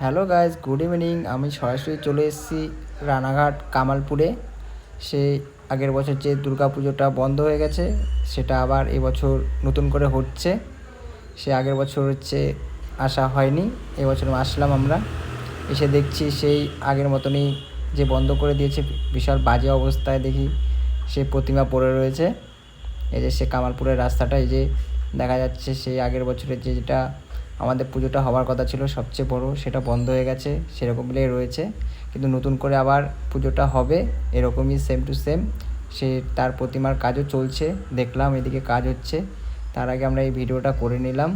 Hello guys good evening. আমি সরাসরি চলে এসেছি রানাঘাট কামালপুরে। সে আগের বছর যে দুর্গা পুজোটা বন্ধ হয়ে গেছে, সেটা আবার এবছর নতুন করে হচ্ছে। সে আগের বছর হচ্ছে আসা হয়নি এবছর আসলাম আমরা। এসে দেখছি সেই আগের মতনই যে বন্ধ করে দিয়েছে, বিশাল বাজে অবস্থায় দেখি সে প্রতিমা পড়ে রয়েছে। এই যে সে কামালপুরের রাস্তাটা, এই যে দেখা যাচ্ছে সেই আগের বছরের যে যেটা আমাদের পুজোটা হওয়ার কথা ছিল, সবচেয়ে বড় সেটা বন্ধ হয়ে গেছে সেরকমই রয়েছে। কিন্তু নতুন করে আবার পুজোটা হবে, এরকমই সেম টু সেম সে তার প্রতিমার কাজও চলছে, দেখলাম এদিকে কাজ হচ্ছে। তার আগে আমরা এই ভিডিওটা করে নিলাম।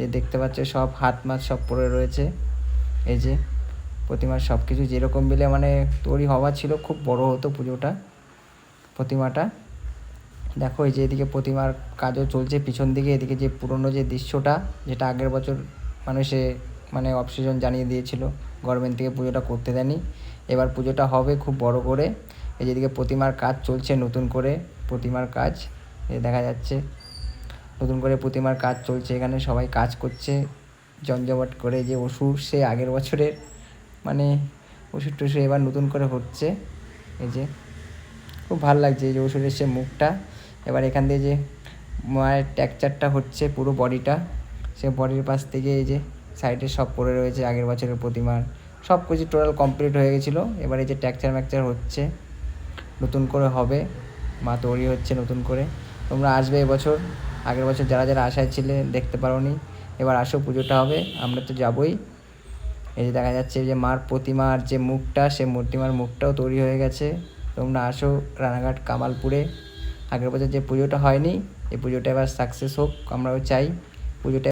এই দেখতে পাচ্ছে সব হাত মাছ সব পড়ে রয়েছে। এই যে প্রতিমার সব কিছু যেরকম মিলে মানে তৈরি হওয়া ছিল, খুব বড় হতো পুজোটা, প্রতিমাটা। দেখো এই যে এদিকে প্রতিমার কাজও চলছে, পিছন দিকে এদিকে যে পুরনো যে দৃশ্যটা, যেটা আগের বছর মানুষে মানে অফ সিজন জানিয়ে দিয়েছিল গভর্নমেন্ট থেকে পুজোটা করতে দেয়নি। এবার পুজোটা হবে খুব বড় করে। এই যেদিকে প্রতিমার কাজ চলছে, নতুন করে প্রতিমার কাজ এই দেখা যাচ্ছে। নতুন করে প্রতিমার কাজ চলছে, এখানে সবাই কাজ করছে। জমজমাট করে যে অসুর, সে আগের বছরের মানে ওষুধ টষুধ এবার নতুন করে হচ্ছে। এই যে খুব ভালো লাগছে এই যে ওষুধের সে মুখটা। এবার এখান দিয়ে যে মায়ের টেক্সচারটা হচ্ছে পুরো বডিটা সে বডির পাশ থেকে এই যে সাইডে সব পড়ে রয়েছে আগের বছরের প্রতিমার। সব কিছু টোটাল কমপ্লিট হয়ে গেছিল। এবার এই যে ট্যাকচার ম্যাকচার হচ্ছে, নতুন করে হবে। মা তৈরি হচ্ছে নতুন করে। তোমরা আসবে এবছর। আগের বছর যারা যারা আশায় ছিলে, দেখতে পারোনি। এবার আসো, পুজোটা হবে। আমরা তো যাবোই। এই যে দেখা যাচ্ছে যে মার প্রতিমার যে মুখটা, সে প্রতিমার মুখটাও তৈরি হয়ে গেছে। তোমরা আসো রানাঘাট, কামালপুরে। আগের বছর যে পুজোটা হয়নি এই পুজোটা এবার সাকসেস হোক আমরাও চাই। পুজোটা